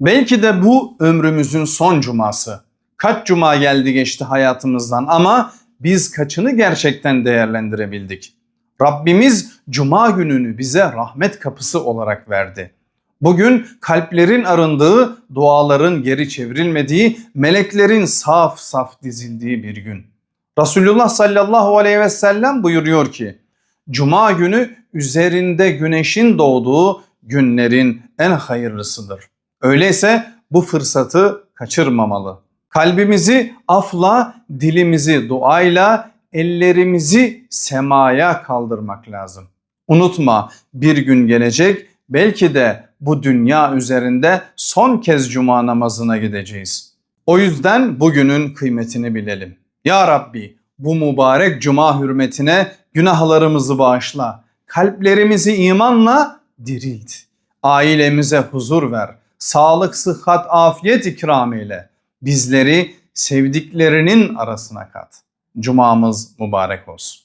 Belki de bu ömrümüzün son cuması. Kaç cuma geldi geçti hayatımızdan ama biz kaçını gerçekten değerlendirebildik? Rabbimiz cuma gününü bize rahmet kapısı olarak verdi. Bugün kalplerin arındığı, duaların geri çevrilmediği, meleklerin saf saf dizildiği bir gün. Resulullah sallallahu aleyhi ve sellem buyuruyor ki, Cuma günü üzerinde güneşin doğduğu günlerin en hayırlısıdır. Öyleyse bu fırsatı kaçırmamalı. Kalbimizi afla, dilimizi duayla, ellerimizi semaya kaldırmak lazım. Unutma bir gün gelecek belki de bu dünya üzerinde son kez cuma namazına gideceğiz. O yüzden bugünün kıymetini bilelim. Ya Rabbi bu mübarek cuma hürmetine günahlarımızı bağışla. Kalplerimizi imanla dirilt. Ailemize huzur ver. Sağlık, sıhhat, afiyet ikram. Bizleri sevdiklerinin arasına kat. Cumamız mübarek olsun.